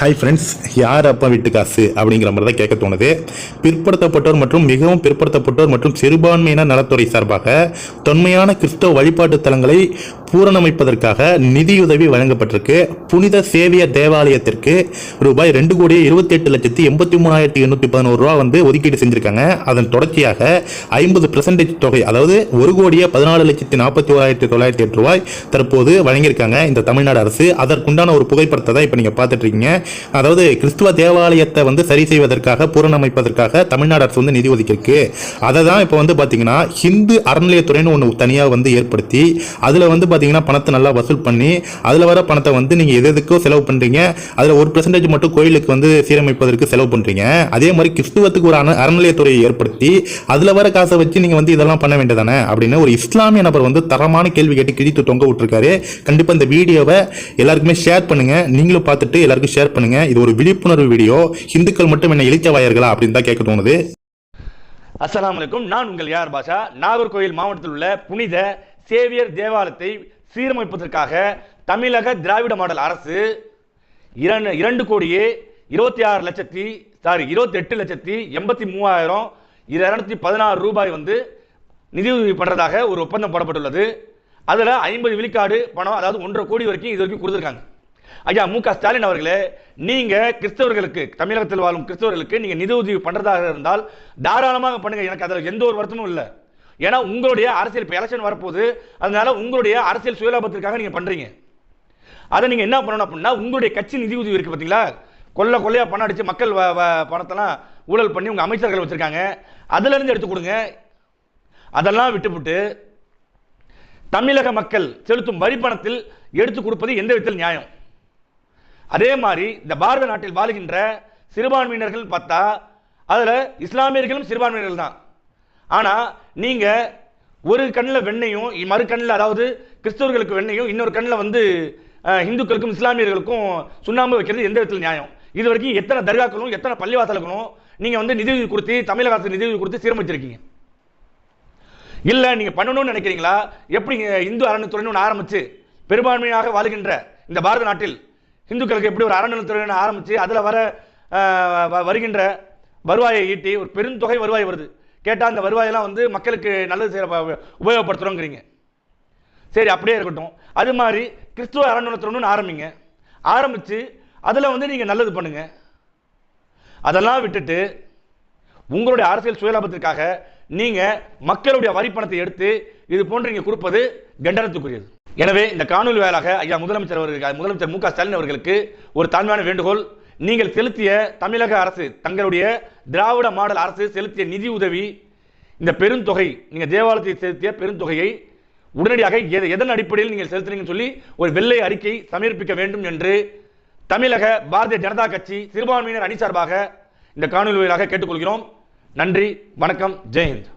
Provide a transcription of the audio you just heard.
Hi friends யார் அப்பா வீட்டு காசு? அப்படிங்கிற மாதிரி தான் கேட்க தோணுது. பிற்படுத்தப்பட்டோர் மற்றும் மிகவும் பிற்படுத்தப்பட்டோர் மற்றும் சிறுபான்மையினர் நலத்துறை சார்பாக தொன்மையான கிறிஸ்தவ வழிபாட்டு தலங்களை பூரணமைப்பதற்காக நிதியுதவி வழங்கப்பட்டிருக்கு. புனித சேவிய தேவாலயத்திற்கு ரூபாய் ரெண்டு கோடி இருபத்தி எட்டு லட்சத்தி எண்பத்தி மூணாயிரத்தி எண்ணூற்றி பதினோரு ரூபா வந்து ஒதுக்கீடு செஞ்சிருக்காங்க. அதன் தொடர்ச்சியாக ஐம்பது பெர்சன்டேஜ் தொகை அதாவது ஒரு கோடியே பதினாலு லட்சத்தி நாற்பத்தி ஓராயிரத்தி தொள்ளாயிரத்தி எட்டு ரூபாய் தற்போது வழங்கியிருக்காங்க இந்த தமிழ்நாடு அரசு. அதற்குண்டான ஒரு புகைப்படத்தை தான் இப்போ நீங்கள் பார்த்துட்ருக்கீங்க அதாவது கிறிஸ்துவ தேவாலயத்தை வந்து சரி செய்வதற்காக பூரணமைப்பதற்காக தமிழ்நாடு அரசு வந்து நிதி ஒதுக்கியிருக்கு. அதை தான் இப்போ வந்து பார்த்தீங்கன்னா ஹிந்து அறநிலையத்துறைன்னு ஒன்று தனியாக வந்து ஏற்படுத்தி அதில் வந்து பார்த்தீங்கன்னா பணத்தை நல்லா வசூல் பண்ணி அதில் வர பணத்தை வந்து நீங்கள் எது எதுக்கோ செலவு பண்ணுறீங்க அதில் ஒரு பெர்சன்டேஜ் மட்டும் கோயிலுக்கு வந்து சீரமைப்பதற்கு செலவு பண்ணுறீங்க அதே மாதிரி கிறிஸ்துவத்துக்கு ஒரு அற அறநிலையத்துறையை ஏற்படுத்தி அதில் வர காசை வச்சு நீங்கள் வந்து இதெல்லாம் பண்ண வேண்டியதானே அப்படின்னு ஒரு இஸ்லாமிய நபர் வந்து தரமான கேள்வி கேட்டு கிழித்து தொங்க விட்டுருக்காரு. கண்டிப்பாக இந்த வீடியோவை எல்லாருக்குமே ஷேர் பண்ணுங்க. நீங்களும் பார்த்துட்டு எல்லாருக்கும் ஷேர் பண்ணுங்க. இது ஒரு விழிப்புணர்வு வீடியோ. இந்துக்கள் மட்டும் என்ன இழிச்சவாயர்களா அப்படின்னு தான் கேட்க தோணுது. அஸ்ஸலாம் வலைக்கும் நான் உங்கள் யார் பாஷா? நாகர்கோயில் மாவட்டத்தில் உள்ள புனித சேவியர் தேவாலயத்தை சீரமைப்பதற்காக தமிழக திராவிட மாடல் அரசு இரண்டு இரண்டு கோடியே இருபத்தி ஆறு லட்சத்தி சாரி இருபத்தி எட்டு லட்சத்தி எண்பத்தி மூவாயிரம் இருநூத்தி பதினாறு ரூபாய் வந்து நிதியுதவி பண்ணுறதாக ஒரு ஒப்பந்தம் போடப்பட்டுள்ளது. அதில் ஐம்பது விழுக்காடு பணம் அதாவது ஒன்றரை கோடி வரைக்கும் இது வரைக்கும் கொடுத்துருக்காங்க. ஐயா மு க. ஸ்டாலின் அவர்களே நீங்க கிறிஸ்தவர்களுக்கு தமிழகத்தில் வாழும் கிறிஸ்தவர்களுக்கு நீங்க நிதி உதவி பண்றதாக இருந்தால் தாராளமாக பண்ணுங்க. எனக்கு அதில் எந்த ஒரு வருத்தமும் இல்லை. ஏன்னா உங்களுடைய அரசியல் இப்போ எலெக்ஷன் வரப்போகுது. அதனால உங்களுடைய அரசியல் சுயலாபத்திற்காக நீங்க பண்றீங்க. அதை நீங்க என்ன பண்ணணும் அப்படின்னா உங்களுடைய கட்சி நிதி உதவி இருக்கு பார்த்தீங்களா கொள்ள கொள்ளையா பணம் அடிச்சு மக்கள் பணத்தெல்லாம் ஊழல் பண்ணி உங்க அமைச்சர்கள் வச்சிருக்காங்க. அதுல இருந்து எடுத்து கொடுங்க. அதெல்லாம் விட்டுவிட்டு தமிழக மக்கள் செலுத்தும் வரி பணத்தில் எடுத்து கொடுப்பது எந்த விதத்தில் நியாயம். அதே மாதிரி இந்த பாரத நாட்டில் வாழுகின்ற சிறுபான்மையினர்கள் பார்த்தா அதில் இஸ்லாமியர்களும் சிறுபான்மையினர்கள் தான். ஆனால் நீங்கள் ஒரு கண்ணில் வெண்ணையும் மறு கண்ணில் அதாவது கிறிஸ்தவர்களுக்கு வெண்ணையும் இன்னொரு கண்ணில் வந்து இந்துக்களுக்கும் இஸ்லாமியர்களுக்கும் சுண்ணாம்பு வைக்கிறது எந்த விதத்தில் நியாயம். இது வரைக்கும் எத்தனை தர்காக்களும் எத்தனை பள்ளிவாசல்களும் நீங்கள் வந்து நிதியுதவி கொடுத்து தமிழக அரசு நிதியுதவி கொடுத்து சீரமைச்சிருக்கீங்க. இல்லை நீங்கள் பண்ணணும்னு நினைக்கிறீங்களா? எப்படி இங்க இந்து அறநிலைத்துறைன்னு ஒன்று ஆரம்பித்து பெரும்பான்மையாக வாழுகின்ற இந்த பாரத நாட்டில் இந்துக்களுக்கு எப்படி ஒரு அறநிலைத்துறைன்னு ஆரம்பித்து அதில் வர வ- வருகின்ற வருவாயை ஈட்டி ஒரு பெருந்தொகை வருவாய் வருது. கேட்டால் அந்த வருவாயெல்லாம் வந்து மக்களுக்கு நல்லது செய்ய உபயோகப்படுத்துகிறோங்கிறீங்க உபயோகப்படுத்துறோங்கிறீங்க. சரி அப்படியே இருக்கட்டும். அது மாதிரி கிறிஸ்துவ அறநிலத்துறைன்னு ஆரம்பிங்க. ஆரம்பித்து அதில் வந்து நீங்கள் நல்லது பண்ணுங்கள் அதெல்லாம் விட்டுட்டு உங்களுடைய அரசியல் சுயலாபத்திற்காக நீங்கள் மக்களுடைய வரி பணத்தை எடுத்து இது போன்று நீங்கள் கொடுப்பது கண்டனத்துக்குரியது. எனவே இந்த காணொலி வாயிலாக ஐயா முதலமைச்சர் அவர்கள் முதலமைச்சர் மு க ஸ்டாலின் அவர்களுக்கு ஒரு தாழ்மையான வேண்டுகோள். நீங்கள் செலுத்திய தமிழக அரசு தங்களுடைய திராவிட மாடல் அரசு செலுத்திய நிதி உதவி இந்த பெருந்தொகை நீங்கள் தேவாலயத்தை செலுத்திய பெருந்தொகையை உடனடியாக எத- எதன் அடிப்படையில் நீங்கள் செலுத்துறீங்கன்னு சொல்லி ஒரு வெள்ளை அறிக்கை சமர்ப்பிக்க வேண்டும் என்று தமிழக பாரதிய ஜனதா கட்சி சிறுபான்மையினர் அணி சார்பாக இந்த காணொலி வாயிலாக கேட்டுக்கொள்கிறோம். நன்றி வணக்கம் ஜெயஹிந்த்